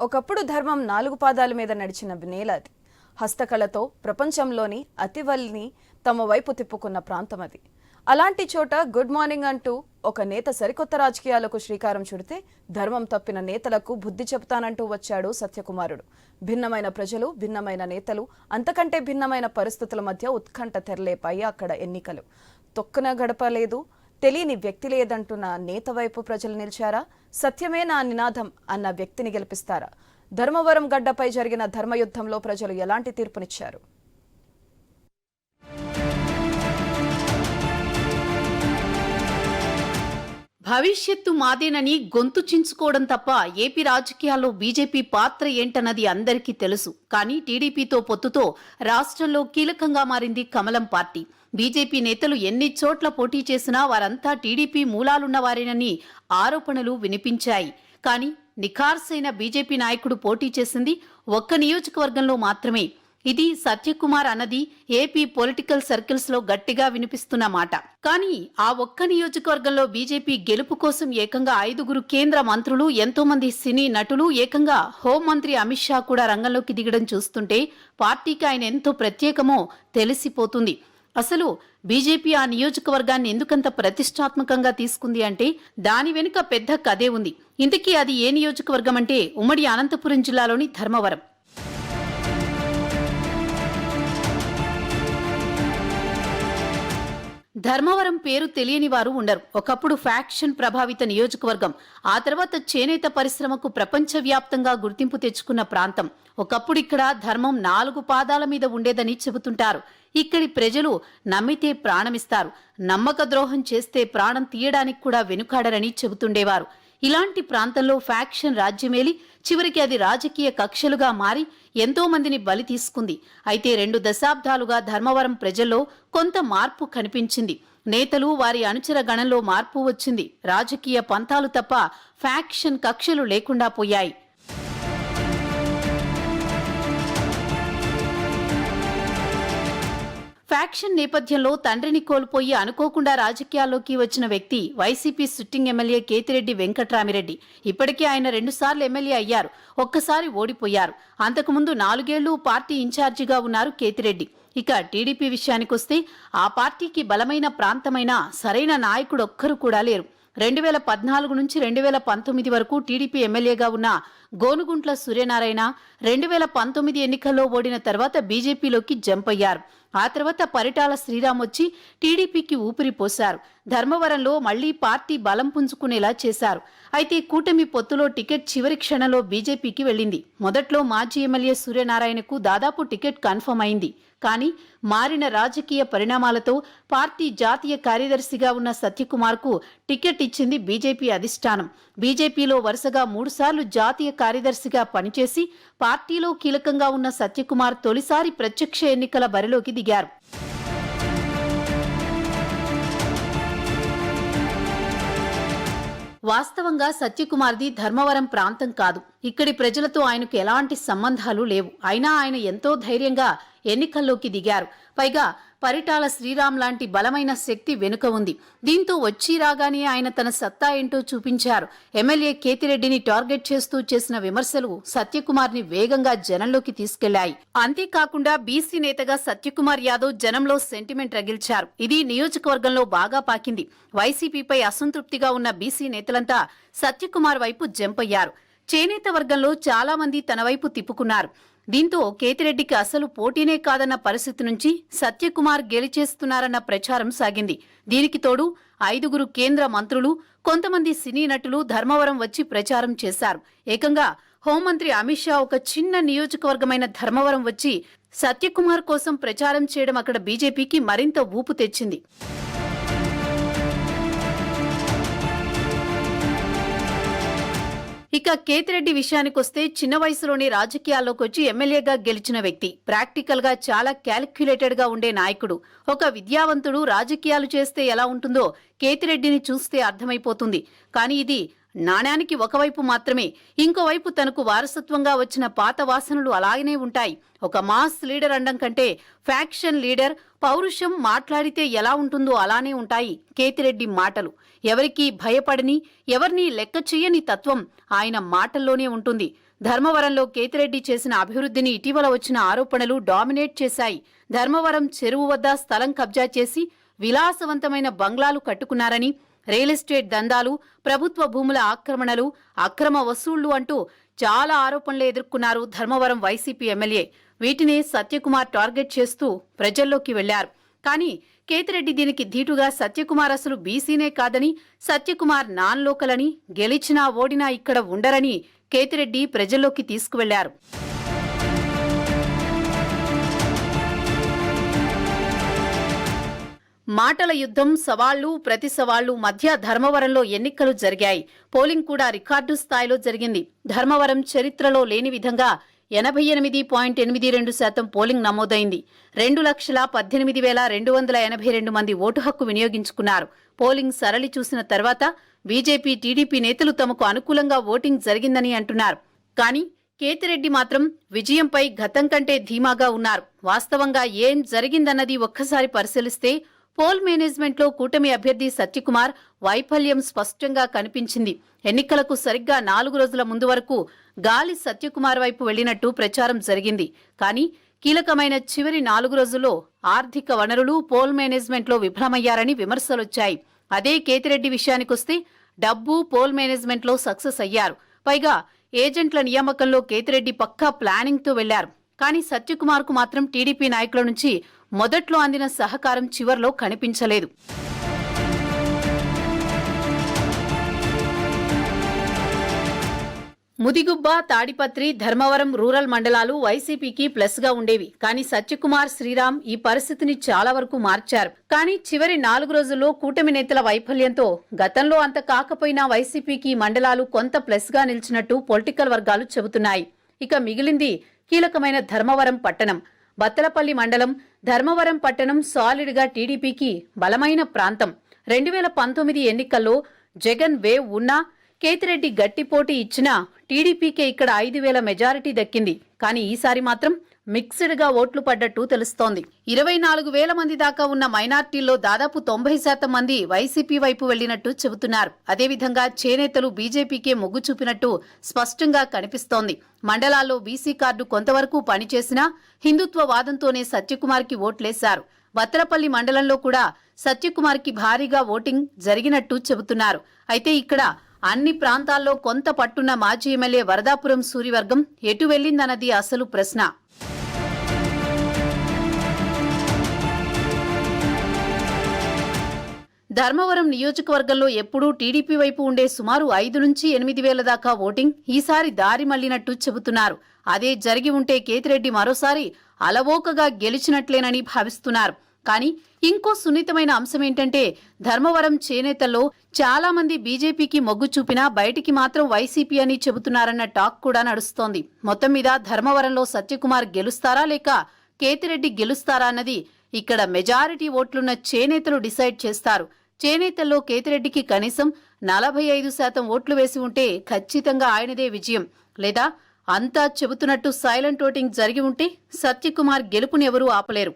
ఒకప్పుడు ధర్మం నాలుగు పాదాల మీద నడిచిన నేల అది. హస్తకళతో ప్రపంచంలోని అతివల్ని తమ వైపు తిప్పుకున్న ప్రాంతం అది. అలాంటి చోట గుడ్ మార్నింగ్ అంటూ ఒక నేత సరికొత్త రాజకీయాలకు శ్రీకారం చుడితే ధర్మం తప్పిన నేతలకు బుద్ధి చెప్తానంటూ వచ్చాడు సత్యకుమారుడు. భిన్నమైన ప్రజలు భిన్నమైన నేతలు అంతకంటే భిన్నమైన పరిస్థితుల మధ్య ఉత్కంఠ తెరలేపాయి అక్కడ ఎన్నికలు. తొక్కున గడపలేదు తెలియని వ్యక్తి లేదంటున్న నేత వైపు ప్రజలు నిలిచారా? సత్యమే నా నినాదం అన్న వ్యక్తిని గెలిపిస్తారా? ధర్మవరం గడ్డపై జరిగిన ధర్మయుద్ధంలో ప్రజలు ఎలాంటి తీర్పునిచ్చారు? భవిష్యత్తు మాదేనని గొంతు చించుకోవడం తప్ప ఏపీ రాజకీయాల్లో బీజేపీ పాత్ర ఏంటన్నది అందరికీ తెలుసు. కానీ టీడీపీతో పొత్తుతో రాష్ట్రంలో కీలకంగా మారింది కమలం పార్టీ. బీజేపీ నేతలు ఎన్ని చోట్ల పోటీ చేసినా వారంతా టీడీపీ మూలాలున్నవారేనని ఆరోపణలు వినిపించాయి. కానీ నిఖార్సైన బీజేపీ నాయకుడు పోటీ చేసింది ఒక్క నియోజకవర్గంలో మాత్రమే. ఇది సత్యకుమార్ అన్నది ఏపీ పొలిటికల్ సర్కిల్స్లో గట్టిగా వినిపిస్తున్న మాట. కానీ ఆ ఒక్క నియోజకవర్గంలో బీజేపీ గెలుపు కోసం ఏకంగా ఐదుగురు కేంద్ర మంత్రులు ఎంతో మంది సినీ నటులు ఏకంగా హోంమంత్రి అమిత్ షా కూడా రంగంలోకి దిగడం చూస్తుంటే పార్టీకి ఆయన ఎంతో ప్రత్యేకమో తెలిసిపోతుంది. అసలు బీజేపీ ఆ నియోజకవర్గాన్ని ఎందుకంత ప్రతిష్టాత్మకంగా తీసుకుంది అంటే దాని వెనుక పెద్ద కథే ఉంది. ఇంతకీ అది ఏ నియోజకవర్గం అంటే ఉమ్మడి అనంతపురం జిల్లాలోని ధర్మవరం. ధర్మవరం పేరు తెలియని వారు ఉండరు. ఒకప్పుడు ఫ్యాక్షన్ ప్రభావిత నియోజకవర్గం. ఆ తర్వాత చేనేత పరిశ్రమకు ప్రపంచవ్యాప్తంగా గుర్తింపు తెచ్చుకున్న ప్రాంతం. ఒకప్పుడు ఇక్కడ ధర్మం నాలుగు పాదాల మీద ఉండేదని చెబుతుంటారు. ఇక్కడి ప్రజలు నమ్మితే ప్రాణమిస్తారు. నమ్మక ద్రోహం చేస్తే ప్రాణం తీయడానికి కూడా వెనుకాడరని చెబుతుండేవారు. ఇలాంటి ప్రాంతంలో ఫ్యాక్షన్ రాజ్యమేలి చివరికి అది రాజకీయ కక్షలుగా మారి ఎంతో మందిని బలి తీసుకుంది. అయితే రెండు దశాబ్దాలుగా ధర్మవరం ప్రజల్లో కొంత మార్పు కనిపించింది. నేతలు వారి అనుచర గణంలో మార్పు వచ్చింది. రాజకీయ పంతాలు తప్ప ఫ్యాక్షన్ కక్షలు లేకుండా పోయాయి. ఫ్యాక్షన్ నేపథ్యంలో తండ్రిని కోల్పోయి అనుకోకుండా రాజకీయాల్లోకి వచ్చిన వ్యక్తి YCP sitting MLA Kethireddy Venkatramireddy. ఇప్పటికే ఆయన రెండుసార్లు ఎమ్మెల్యే అయ్యారు. ఒక్కసారి ఓడిపోయారు. అంతకుముందు నాలుగేళ్ళు పార్టీ ఇన్ఛార్జిగా ఉన్నారు కేతిరెడ్డి. ఇక టీడీపీ విషయానికొస్తే ఆ పార్టీకి బలమైన ప్రాంతమైన సరైన నాయకుడు ఒక్కరు కూడా లేరు. రెండు వేల పద్నాలుగు నుంచి రెండు వేల పంతొమ్మిది వరకు టీడీపీ ఎమ్మెల్యేగా ఉన్న గోనుగుంట్ల సూర్యనారాయణ రెండు వేల పంతొమ్మిది ఎన్నికల్లో ఓడిన తర్వాత బీజేపీలోకి జంప్ అయ్యారు. ఆ తర్వాత పరిటాల శ్రీరామ్ వచ్చి టీడీపీకి ఊపిరి పోశారు. ధర్మవరంలో మళ్ళీ పార్టీ బలం పుంజుకునేలా చేశారు. అయితే కూటమి పొత్తులో టికెట్ చివరి క్షణంలో బీజేపీకి వెళ్ళింది. మొదట్లో మాజీ ఎమ్మెల్యే సూర్యనారాయణకు దాదాపు టికెట్ కన్ఫర్మ్ అయింది. కానీ మారిన రాజకీయ పరిణామాలతో పార్టీ జాతీయ కార్యదర్శిగా ఉన్న సత్యకుమార్కు టికెట్ ఇచ్చింది బీజేపీ అధిష్టానం. బీజేపీలో వరుసగా మూడుసార్లు జాతీయ కార్యదర్శిగా పనిచేసి పార్టీలో కీలకంగా ఉన్న సత్యకుమార్ తొలిసారి ప్రత్యక్ష ఎన్నికల బరిలోకి దిగారు. వాస్తవంగా సత్యకుమార్ది ధర్మవరం ప్రాంతం కాదు. ఇక్కడి ప్రజలతో ఆయనకు ఎలాంటి సంబంధాలు లేవు. అయినా ఆయన ఎంతో ధైర్యంగా ఎన్నికల్లోకి దిగారు. పైగా పరిటాల శ్రీరామ్ లాంటి బలమైన శక్తి వెనుక ఉంది. దీంతో వచ్చి రాగానే ఆయన తన సత్తా ఏంటో చూపించారు. ఎమ్మెల్యే కేతిరెడ్డిని టార్గెట్ చేస్తూ చేసిన విమర్శలు సత్యకుమార్ని వేగంగా జనంలోకి తీసుకెళ్ళాయి. అంతేకాకుండా బీసీ నేతగా సత్యకుమార్ యాదవ్ జనంలో సెంటిమెంట్ రగిల్చారు. ఇది నియోజకవర్గంలో బాగా పాకింది. వైసీపీపై అసంతృప్తిగా ఉన్న బీసీ నేతలంతా సత్యకుమార్ వైపు జంపయ్యారు. చేనేత వర్గంలో చాలా మంది తన వైపు తిప్పుకున్నారు. దీంతో కేతిరెడ్డికి అసలు పోటీనే కాదన్న పరిస్థితి నుంచి సత్యకుమార్ గెలిచేస్తున్నారన్న ప్రచారం సాగింది. దీనికి తోడు ఐదుగురు కేంద్ర మంత్రులు కొంతమంది సినీ నటులు ధర్మవరం వచ్చి ప్రచారం చేశారు. ఏకంగా హోంమంత్రి అమిత్ షా ఒక చిన్న నియోజకవర్గమైన ధర్మవరం వచ్చి సత్యకుమార్ కోసం ప్రచారం చేయడం అక్కడ బీజేపీకి మరింత ఊపు తెచ్చింది. ఇక కేతిరెడ్డి విషయానికొస్తే చిన్న వయసులోనే రాజకీయాల్లోకి వచ్చి ఎమ్మెల్యేగా గెలిచిన వ్యక్తి. ప్రాక్టికల్గా చాలా క్యాలిక్యులేటెడ్గా ఉండే నాయకుడు. ఒక విద్యావంతుడు రాజకీయాలు చేస్తే ఎలా ఉంటుందో కేతిరెడ్డిని చూస్తే అర్థమైపోతుంది. కానీ ఇది నాణ్యానికి ఒకవైపు మాత్రమే ఇంకోవైపు తనకు వారసత్వంగా వచ్చిన పాత వాసనలు అలాగనే ఉంటాయి. ఒక మాస్ లీడర్ అండం కంటే ఫ్యాక్షన్ లీడర్ పౌరుషం మాట్లాడితే ఎలా ఉంటుందో అలానే ఉంటాయి కేతిరెడ్డి మాటలు. ఎవరికీ భయపడని ఎవరినీ లెక్క చెయ్యని తత్వం ఆయన మాటల్లోనే ఉంటుంది. ధర్మవరంలో కేతిరెడ్డి చేసిన అభివృద్ధిని ఇటీవల వచ్చిన ఆరోపణలు డామినేట్ చేశాయి. ధర్మవరం చెరువు వద్ద స్థలం కబ్జా చేసి విలాసవంతమైన బంగ్లాలు కట్టుకున్నారని రియల్ ఎస్టేట్ దందాలు ప్రభుత్వ భూముల ఆక్రమణలు అక్రమ వసూళ్ళు అంటూ చాలా ఆరోపణలు ఎదుర్కొన్నారు ధర్మవరం వైసీపీ ఎమ్మెల్యే. వీటిని సత్యకుమార్ టార్గెట్ చేస్తూ ప్రజల్లోకి వెళ్ళారు. కానీ కేతిరెడ్డి దీనికి ధీటుగా సత్యకుమార్ అసలు బీసీనే కాదని సత్యకుమార్ నాన్ లోకలని గెలిచినా ఓడినా ఇక్కడ ఉండరని కేతిరెడ్డి ప్రజల్లోకి తీసుకువెళ్ళారు. మాటల యుద్ధం సవాళ్ళు ప్రతి సవాళ్ళు మధ్య ధర్మవరంలో ఎన్నికలు జరిగాయి. పోలింగ్ కూడా రికార్డు స్థాయిలో జరిగింది. ధర్మవరం చరిత్రలో లేని విధంగా ఎనభై ఎనిమిది పాయింట్ ఎనిమిది రెండు శాతం పోలింగ్ నమోదైంది. రెండు లక్షల పద్దెనిమిది వేల రెండు వందల ఎనభై రెండు మంది ఓటు హక్కు వినియోగించుకున్నారు. పోలింగ్ సరళి చూసిన తర్వాత బీజేపీ టీడీపీ నేతలు తమకు అనుకూలంగా ఓటింగ్ జరిగిందని అంటున్నారు. కానీ కేతిరెడ్డి మాత్రం విజయంపై గతం కంటే ధీమాగా ఉన్నారు. వాస్తవంగా ఏం జరిగిందన్నది ఒక్కసారి పరిశీలిస్తే పోల్ మేనేజ్మెంట్లో కూటమి అభ్యర్థి సత్యకుమార్ వైఫల్యం స్పష్టంగా కనిపించింది. ఎన్నికలకు సరిగ్గా నాలుగు రోజుల ముందు వరకు గాలి సత్యకుమార్ వైపు వెళ్ళినట్టు ప్రచారం జరిగింది. కానీ కీలకమైన చివరి నాలుగు రోజుల్లో ఆర్థిక వనరులు పోల్ మేనేజ్మెంట్లో విఫలమయ్యారని విమర్శలొచ్చాయి. అదే కేతిరెడ్డి విషయానికొస్తే డబ్బు పోల్ మేనేజ్మెంట్లో సక్సెస్ అయ్యారు. పైగా ఏజెంట్ల నియామకంలో కేతిరెడ్డి పక్కా ప్లానింగ్తో వెళ్ళారు. కానీ సత్యకుమార్కు మాత్రం టీడీపీ నాయకుల నుంచి మొదట్లో అందిన సహకారం చివర్లో కనిపించలేదు. ముదిగుబ్బ తాడిపత్రి ధర్మవరం రూరల్ మండలాలు వైసీపీకి ప్లస్గా ఉండేవి. కానీ సత్యకుమార్ శ్రీరామ్ ఈ పరిస్థితిని చాలా వరకు మార్చారు. కానీ చివరి నాలుగు రోజుల్లో కూటమి నేతల వైఫల్యంతో గతంలో అంత కాకపోయినా వైసీపీకి మండలాలు కొంత ప్లస్గా నిలిచినట్టు పొలిటికల్ వర్గాలు చెబుతున్నాయి. ఇక మిగిలింది కీలకమైన ధర్మవరం పట్టణం. బత్తలపల్లి మండలం ధర్మవరం పట్టణం సాలిడ్గా టీడీపీకి బలమైన ప్రాంతం. రెండు వేల పంతొమ్మిది ఎన్నికల్లో జగన్ వేవ్ ఉన్నా కేతిరెడ్డి గట్టి పోటీ ఇచ్చినా టీడీపీకే ఇక్కడ ఐదు వేల మెజారిటీ దక్కింది. కానీ ఈసారి మాత్రం మిక్స్డ్గా ఓట్లు పడ్డట్టు తెలుస్తోంది. ఇరవై నాలుగు వేల మంది దాకా ఉన్న మైనార్టీల్లో దాదాపు తొంభై శాతం మంది వైసీపీ వైపు వెళ్ళినట్టు చెబుతున్నారు. అదేవిధంగా చేనేతలు బీజేపీకే మొగ్గు చూపినట్టు స్పష్టంగా కనిపిస్తోంది. మండలాల్లో బీసీ కార్డు కొంతవరకు పనిచేసినా హిందుత్వ వాదంతోనే సత్యకుమార్కి ఓట్లేశారు. వత్రపల్లి మండలంలో కూడా సత్యకుమార్కి భారీగా ఓటింగ్ జరిగినట్టు చెబుతున్నారు. అయితే ఇక్కడ అన్ని ప్రాంతాల్లో కొంత పట్టున్న మాజీ ఎమ్మెల్యే వరదాపురం సూరివర్గం ఎటు వెళ్ళిందన్నది అసలు ప్రశ్న. ధర్మవరం నియోజకవర్గంలో ఎప్పుడూ టీడీపీ వైపు ఉండే సుమారు ఐదు నుంచి ఎనిమిది వేల దాకా ఓటింగ్ ఈసారి దారి మళ్ళినట్టు చెబుతున్నారు. అదే జరిగి ఉంటే కేతిరెడ్డి మరోసారి అలవోకగా గెలిచినట్లేనని భావిస్తున్నారు. కానీ ఇంకో సున్నితమైన అంశం ఏంటంటే ధర్మవరం చేనేతల్లో చాలా మంది బీజేపీకి మొగ్గు చూపినా బయటికి మాత్రం వైసీపీ అని చెబుతున్నారన్న టాక్ కూడా నడుస్తోంది. మొత్తం మీద ధర్మవరంలో సత్యకుమార్ గెలుస్తారా లేక కేతిరెడ్డి గెలుస్తారా అన్నది ఇక్కడ మెజారిటీ ఓట్లున్న చేనేతలు డిసైడ్ చేస్తారు. చేనేతల్లో కేతిరెడ్డికి కనీసం నలభై ఐదు శాతం ఓట్లు వేసి ఉంటే ఖచ్చితంగా ఆయనదే విజయం. లేదా అంతా చెబుతున్నట్టు సైలెంట్ ఓటింగ్ జరిగి ఉంటే సత్యకుమార్ గెలుపుని ఎవరూ ఆపలేరు.